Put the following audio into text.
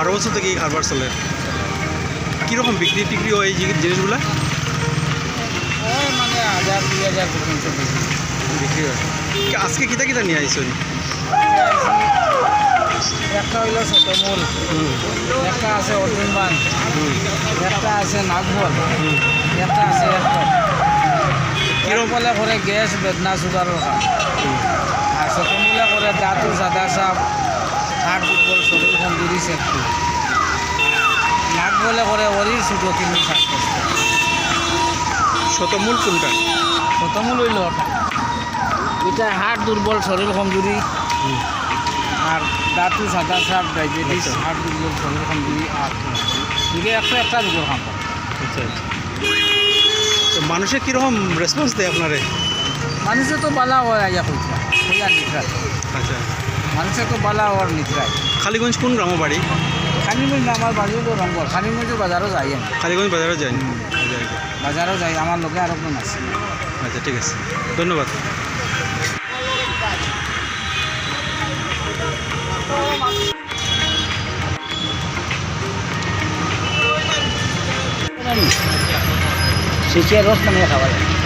বারো বছর থেকে এই কারবার চলে। কীরকম বিক্রি টিক্রি হয় এই জিনিস- জিনিসগুলা? মানে হাজার দুই হাজার পর্যন্ত বিক্রি হয়। আজকে কিতা কিতা নিয়ে আইসন একটা হইল শতমূল একটা আছে অর্জুন বান একটা আছে নাগবল একটা আছে কিরম? বলে করে গ্যাস বেদনা সুগারের কাম আর শতমূলে করে দাঁতু সাদা সাপ হাট দুর্বল শরীর কমজুরি সেটু নাক বলে করে অরির ছোটো কিন্তু শতমূল কোনটা? শতমূল হইল ওটা। এটা হাট দুর্বল শরীর কমজুরি। আর দাঁতু সাদা সাপ ডায়াবেটিস হাট দুর্বল শরীর কমজুরি আর দিকে একটা একটা কাম করে। আচ্ছা আচ্ছা। তো মানুষে কীরকম রেসপন্স দেয় আপনারে? মানুষে তো বালা হয় কইতা কইয়া আচ্ছা। মানুষে তো বালা হওয়ার নিদ্রায়। কালীগঞ্জ কোন গ্রাম বাড়ি? খানিমঞ্জ আমার বাড়িও তো রঙ্গল খানিমঞ্জ বাজারও যাই আমি কালীগঞ্জ বাজারে যাই বাজারও যাই আমার লোকে আর একজন আছে। আচ্ছা ঠিক আছে। ধন্যবাদ। সিচিয়া রস মানে খাওয়া যায়।